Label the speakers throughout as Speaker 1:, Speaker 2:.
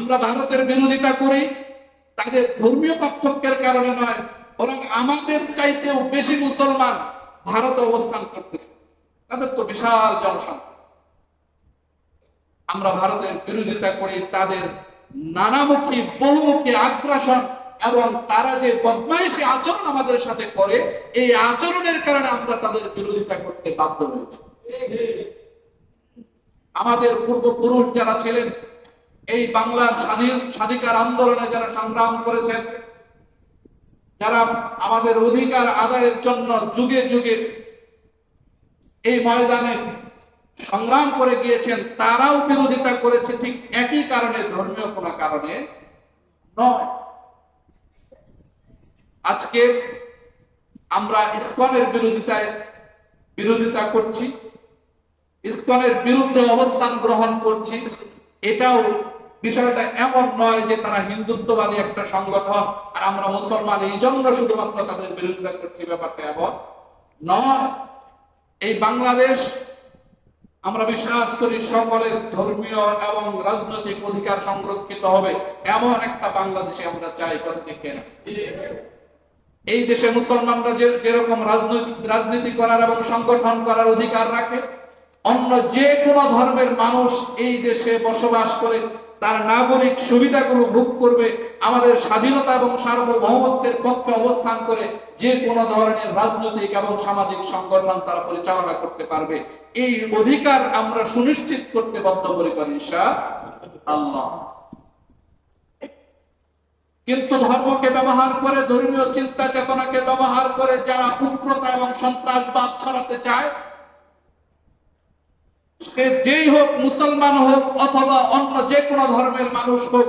Speaker 1: আমরা ভারতের বিরোধিতা করি, তাদের ধর্মীয় পার্থক্যের কারণে নয়, বরং আমাদের চাইতেও বেশি মুসলমান ভারতে অবস্থান করতেছে। তাদের তো বিশাল জনসংখ্যা। আমরা ভারতের বিরোধিতা করি, তাদের নানামুখী, বহুমুখী আগ্রাসন এবং তারা যে বদমাইশি আচরণ আমাদের সাথে করে, এই আচরণের কারণে আমরা তাদের বিরোধিতা করতে বাধ্য হয়েছি। আমাদের পূর্বপুরুষ যারা ছিলেন এই বাংলার স্বাধীন স্বাধিকার আন্দোলনে যারা সংগ্রাম করেছেন, যারা আমাদের অধিকার আদায়ের জন্য যুগে যুগে এই ময়দানে সংগ্রাম করে গিয়েছেন, তারাও বিরোধিতা করেছে ঠিক একই কারণে, ধর্মীয় কোন কারণে নয়। আজকে আমরা ইসকনের বিরোধিতায় বিরোধিতা করছি, ইসকনের বিরুদ্ধে অবস্থান গ্রহণ করছি, এটাও বিষয়টা এমন নয় যে তারা হিন্দুত্ববাদী একটা সংগঠন আর আমরা মুসলমান, এই জন্য শুধুমাত্র তাদের বিরোধিতা করছি ব্যাপারটা এমন নয়। এই বাংলাদেশ, আমরা বিশ্বাস করি সকলের ধর্মীয় এবং রাজনৈতিক অধিকার সংরক্ষিত হবে। এমন একটা বাংলাদেশে আমরা চাই কথা দেখে এই দেশে মুসলমানরা যেরকম রাজনৈতিক রাজনীতি করার এবং সংগঠন করার অধিকার রাখে, অন্য যে কোনো ধর্মের মানুষ এই দেশে বসবাস করে তার নাগরিক সুবিধাগুলো ভোগ করবে, আমাদের স্বাধীনতা এবং সার্বভৌমত্বের পক্ষে অবস্থান করে যে কোনো ধরনের রাজনৈতিক এবং সামাজিক সংগঠন তারা পরিচালনা করতে পারবে। এই অধিকার আমরা সুনিশ্চিত করতে বদ্ধপরিকর ঈশা আল্লাহ। কিন্তু ধর্মকে ব্যবহার করে, ধর্মীয় চিন্তা চেতনাকে ব্যবহার করে যারা উগ্রতা এবং সন্ত্রাসবাদ ছড়াতে চায় সে যেই হোক মুসলমান হোক অথবা অন্য যে কোনো ধর্মের মানুষ হোক,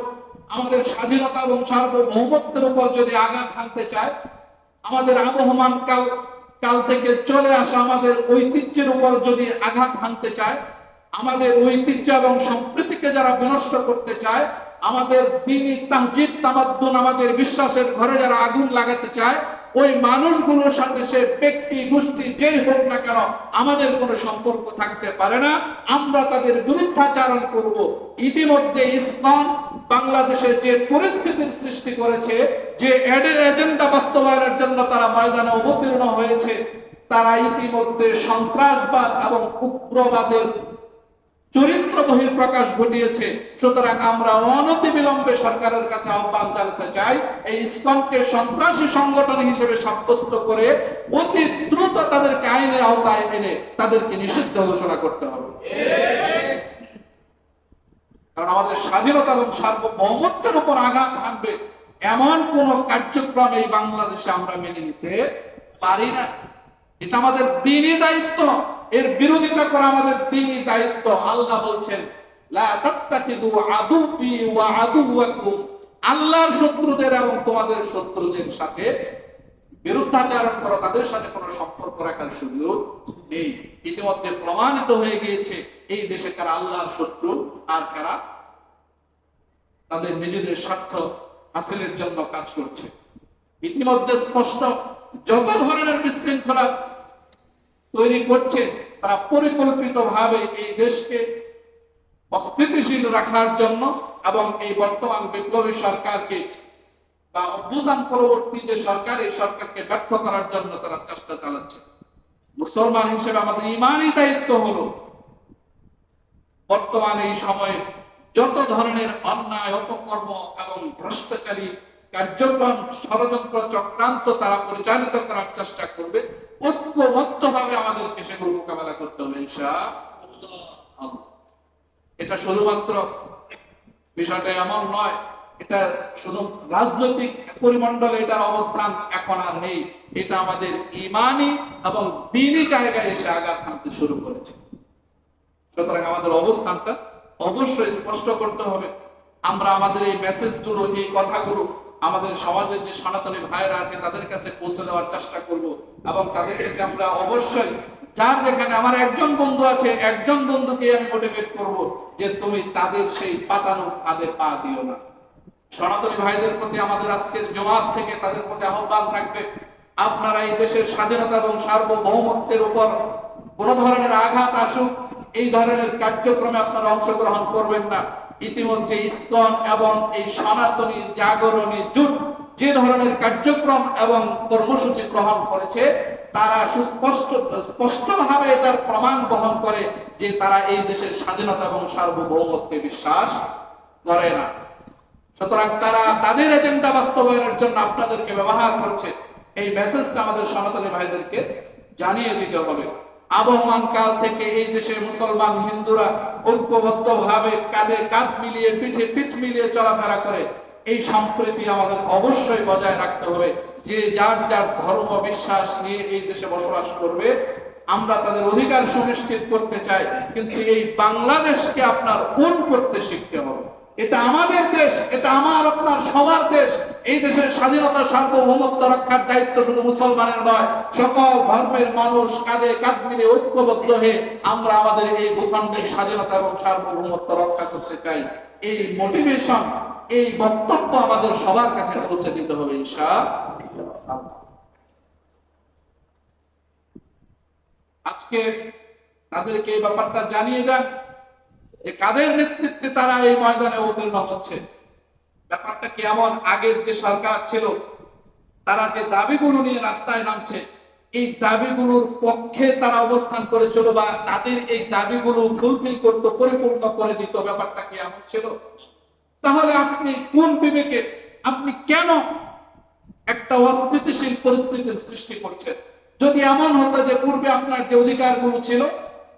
Speaker 1: আমাদের স্বাধীনতা এবং সার্বভৌমত্বের উপর যদি আঘাত হানতে চায়, আমাদের আবহমান কাল কাল থেকে চলে আসা আমাদের ঐতিহ্যের উপর যদি আঘাত হানতে চায়, আমাদের ঐতিহ্য এবং সম্প্রীতিকে যারা বিনষ্ট করতে চায়, আমাদের দিনী তাহজিব তামাদ্দুন আমাদের বিশ্বাসের ঘরে যারা আগুন লাগাতে চায় ওই মানুষগুলোর সাথে সে ব্যক্তি, গোষ্ঠী যেই হোক না কেন, আমাদের কোনো সম্পর্ক থাকতে পারে না। আমরা তাদের বিরুদ্ধাচারণ করব। ইতিমধ্যে ইসলাম বাংলাদেশে যে পরিস্থিতির সৃষ্টি করেছে, যে এজেন্ডা বাস্তবায়নের জন্য তারা ময়দানে অবতীর্ণ হয়েছে, তারা ইতিমধ্যে সন্ত্রাসবাদ এবং উগ্রবাদের চরিত্র বহির প্রকাশ ঘটিয়েছে। সুতরাং আমরা অনতি বিলম্বে সরকারের কাছে আহ্বান জানাতে চাই, এই ইসকনকে সন্ত্রাসী সংগঠন হিসেবে সাব্যস্ত করে অতি দ্রুত তাদেরকে আইনের আওতায় এনে তাদেরকে নিষিদ্ধ ঘোষণা করতে হবে। কারণ আমাদের স্বাধীনতা এবং সার্বভৌমত্বের উপর আঘাত হানবে এমন কোন কার্যক্রম এই বাংলাদেশে আমরা মেনে নিতে পারি না। এটা আমাদের দিনই দায়িত্ব। এর বিরোধিতা করা আমাদের দিনই দায়িত্ব। আল্লাহ বলছেন আল্লাহর শত্রুদের এবং তোমাদের শত্রুদের সাথে বিরুদ্ধাচারণ করো, তাদের সাথে কোনো সম্পর্ক রাখার সুযোগ নেই। ইতিমধ্যে প্রমাণিত হয়ে গিয়েছে, এই দেশে কারা আল্লাহর শত্রু আর কারা তাদের নিজেদের স্বার্থ হাসিলের জন্য কাজ করছে। ইতিমধ্যে স্পষ্ট, যত ধরনের বিশৃঙ্খলা তৈরি করছে তারা পরিকল্পিত ভাবে এই দেশকে অস্থিতিশীল রাখার জন্য এবং এই বর্তমান বিপ্লবী সরকারকে বা অভ্যুত্থান পরবর্তী যে সরকার, এই সরকারকে ব্যর্থ করার জন্য তারা চেষ্টা চালাচ্ছে। মুসলমান হিসেবে আমাদের ইমানই দায়িত্ব হলো বর্তমান এই সময়ে যত ধরনের অন্যায়, অপকর্ম এবং ভ্রষ্টাচারী কার্যক্রম, ষড়যন্ত্র চক্রান্ত তারা পরিচালিত করার চেষ্টা করবে। ঐক্যবদ্ধ ভাবে আমাদেরকে সেগুলো মোকাবেলা করতে হবে এটা শুধুমাত্র বিষয়টা এমন নয়, এটা শুধু রাজনৈতিক পরিমণ্ডলে এটার অবস্থান এখন আর নেই। এটা আমাদের ইমানি এবং দিনই জায়গায় এসে আঘাত হানতে শুরু করেছে। সুতরাং আমাদের অবস্থানটা অবশ্যই স্পষ্ট করতে হবে। আমরা আমাদের এই মেসেজগুলো এই কথাগুলো আমাদের সমাজে যে সনাতনী ভাইয়েরা আছে, তাদের কাছে পৌঁছে দেওয়ার চেষ্টা করব এবং তাদের আমরা অবশ্যই, যার যেখানে আমার একজন বন্ধু আছে, একজন বন্ধুকে আমি মোটিভেট করব যে তুমি তাদের সেই পাতানো ফাঁদে পা দিও না। সনাতনী ভাইদের প্রতি আমাদের আজকের জমাত থেকে তাদের প্রতি আহ্বান থাকবে, আপনারা এই দেশের স্বাধীনতা এবং সার্বভৌমত্বের উপর কোন ধরনের আঘাত আসুক, এই ধরনের কার্যক্রমে আপনারা অংশগ্রহণ করবেন না। ইতিমধ্যে ইসকন এবং এই সনাতনী জাগরণী জুট যে ধরনের কার্যক্রম এবং কর্মসূচি গ্রহণ করেছে, তারা সুস্পষ্ট, স্পষ্টভাবে এটার প্রমাণ বহন করে যে তারা এই দেশের স্বাধীনতা এবং সার্বভৌমত্বে বিশ্বাস করে না। সুতরাং তারা তাদের এজেন্ডা বাস্তবায়নের জন্য আপনাদেরকে ব্যবহার করছে। এই মেসেজটা আমাদের সনাতনী ভাইদেরকে জানিয়ে দিতে হবে। আবহমান কাল থেকে এই দেশের মুসলমান হিন্দুরা ঐক্যবদ্ধ ভাবে কাঁধে কাঁধ মিলিয়ে পিঠে পিঠ মিলিয়ে চলাফেরা করে, এই সম্প্রীতি আমাদের অবশ্যই বজায় রাখতে হবে। যে যার যার ধর্ম বিশ্বাস নিয়ে এই দেশে বসবাস করবে, আমরা তাদের অধিকার সুনিশ্চিত করতে চাই, কিন্তু এই বাংলাদেশকে আপনার কোন করতে শিখতে হবে। এটা আমাদের দেশ, এটা আমার, আপনার, সবার দেশ। এই দেশের স্বাধীনতা, সার্বভৌমত্ব রক্ষার দায়িত্ব শুধু মুসলমানের নয়, সকল ধর্মের মানুষ কাঁধে কাঁধ মিলে ঐক্যবদ্ধ হয়ে আমরা আমাদের এই ভূখণ্ডের স্বাধীনতা এবং সার্বভৌমত্ব রক্ষা করতে চাই। এই মোটিভেশন এই বক্তব্য আমাদের সবার কাছে পৌঁছে দিতে হবে ঈশা আজকে তাদেরকে এই ব্যাপারটা জানিয়ে দেন। কাদের নেতৃত্বে তারা এই ময়দানে অবতীর্ণ হচ্ছে? ব্যাপারটা কেমন আগের যে সরকার ছিল, তারা যে দাবিগুলো নিয়ে রাস্তায় নামছে, এই দাবিগুলোর পক্ষে তারা অবস্থান করেছিল বা তাদের এই দাবিগুলো ফুলফিল করতে পরিপূর্ণ করে দিত ব্যাপারটা কি এমন ছিল? তাহলে আপনি কোন বিবেকে, আপনি কেন একটা অস্থিতিশীল পরিস্থিতির সৃষ্টি করছেন? যদি এমন হতো যে পূর্বে আপনার যে অধিকারগুলো ছিল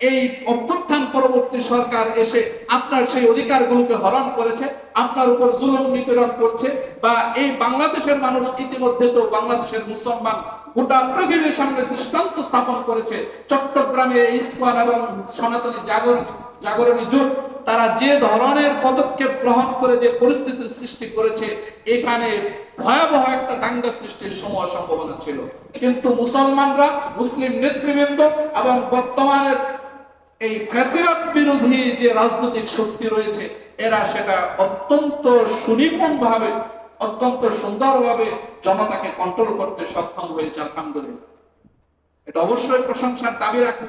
Speaker 1: এই অভ্যুত্থান পরবর্তী সরকার এসে আপনার সেই অধিকারগুলোকে হরণ করেছে, আপনার উপর জুলুম নিপীড়ন করছে বা এই বাংলাদেশের মানুষ ইতিমধ্যে তো বাংলাদেশের মুসলমান গোটা পৃথিবীর সামনে দৃষ্টান্ত স্থাপন করেছে। চট্টগ্রামে ইস্কন এবং সনাতনী জাগরণ জোট, তারা যে ধরনের পদক্ষেপ গ্রহণ করে যে পরিস্থিতির সৃষ্টি করেছে, এখানে ভয়াবহ একটা দাঙ্গা সৃষ্টির সময় সম্ভাবনা ছিল। কিন্তু মুসলমানরা, মুসলিম নেতৃবৃন্দ এবং বর্তমানের এই ফ্যাসিরাত বিরোধী যে রাজনৈতিক শক্তি রয়েছে, এরা সেটা অত্যন্ত সুনিপুণ ভাবে অত্যন্ত সুন্দরভাবে জনতাকে কন্ট্রোল করতে সক্ষম হয়েছে আলহামদুলিল্লাহ। এটা অবশ্যই প্রশংসার দাবি রাখে।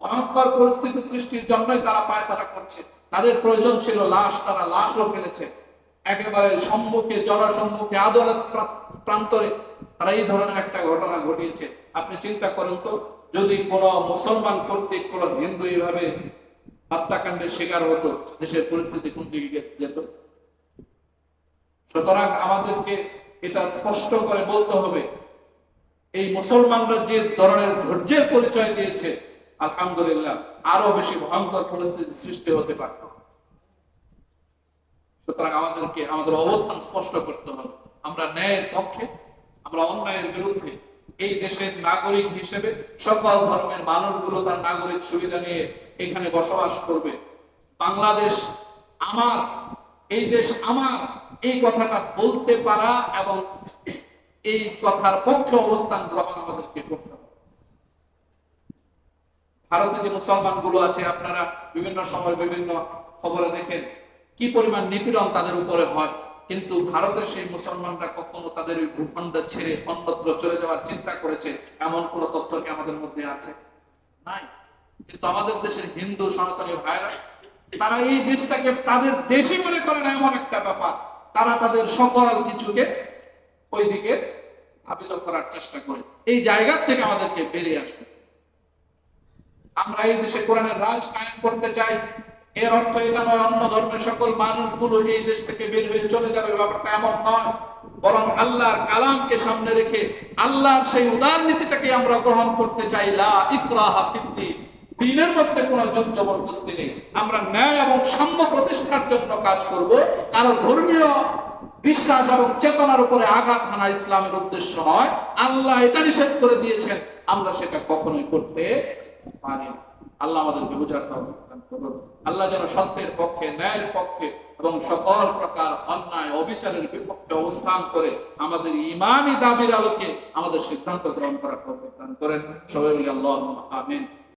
Speaker 1: ভয়ঙ্কর পরিস্থিতি সৃষ্টির জন্যই তারা পায় তারা করছে, তাদের প্রয়োজন ছিল লাশ, তারা লাশও ফেলেছে। একেবারে সম্মুখে জনসম্মুখে আদালত প্রা- প্রান্তরে তারা এই ধরনের একটা ঘটনা ঘটিয়েছে। আপনি চিন্তা করেন তো যদি কোন মুসলমান কর্তৃক কোন হিন্দু এইভাবে হত্যাকাণ্ডের শিকার হতো, দেশের পরিস্থিতি কোন দিকে যেত? সুতরাং আমাদেরকে এটা স্পষ্ট করে বলতে হবে, এই মুসলমানরা যে ধরনের ধৈর্যের পরিচয় দিয়েছে, আলহামদুলিল্লাহ, আরও বেশি ভয়ঙ্কর পরিস্থিতি সৃষ্টি হতে পারে। সুতরাং আমাদেরকে, আমাদের অবস্থান স্পষ্ট করতে হবে। আমরা ন্যায়ের পক্ষে, আমরা অন্যায়ের বিরুদ্ধে এই দেশের নাগরিক হিসেবে সকল ধর্মের মানুষগুলো তার নাগরিক সুবিধা নিয়ে এখানে বসবাস করবে। বাংলাদেশ আমার, এই দেশ আমার, এই কথাটা বলতে পারা এবং এই কথার পক্ষে অবস্থান গ্রহণ আমাদেরকে করতে ভারতে যে মুসলমানগুলো আছে, আপনারা বিভিন্ন সময় বিভিন্ন খবরে দেখেন কি পরিমাণ নিপীড়ন তাদের উপরে হয়। কিন্তু ভারতের সেই মুসলমানরা কখনো তাদের ওই ভূখণ্ড ছেড়ে অন্যত্র চলে যাওয়ার চিন্তা করেছে, এমন কোন তথ্য কি আমাদের মধ্যে আছে? নাই। কিন্তু আমাদের দেশের হিন্দু সনাতনী ভাইরা, তারা এই দেশটাকে তাদের দেশই মনে করে না, এমন একটা ব্যাপার। তারা তাদের সকল কিছুকে ওইদিকে ধাবিত করার চেষ্টা করে। এই জায়গা থেকে আমাদেরকে বেরিয়ে আসবে আমরা এই দেশে কোরআনের রাজ কায়েম করতে চাই। এর অর্থ এটা নয় অন্য ধর্মের সকল মানুষগুলো এই দেশ থেকে বের হয়ে চলে যাবে ব্যাপারটা এমন নয়। বরং আল্লাহর কালামকে সামনে রেখে আল্লাহর সেই উদার নীতিটাকে আমরা গ্রহণ করতে চাই, লা ইকরাহা ফিদ্দিন দিনের মধ্যে নেই। আমরা ন্যায় এবং সাম্য প্রতিষ্ঠার জন্য কাজ করব। কারও ধর্মীয় বিশ্বাস এবং চেতনার উপরে আঘাত হানা ইসলামের উদ্দেশ্য নয়। আল্লাহ এটা নিষেধ করে দিয়েছেন, আমরা সেটা কখনোই করতে পারি আল্লাহ আমাদেরকে বোঝার আল্লাহ যেন সত্যের পক্ষে, ন্যায়ের পক্ষে এবং সকল প্রকার অন্যায়, অবিচারের বিপক্ষে অবস্থান করে আমাদের ইমানই দাবির আলোকে আমাদের সিদ্ধান্ত গ্রহণ করার তৌফিক করেন। সবাই আল্লাহ আমিন।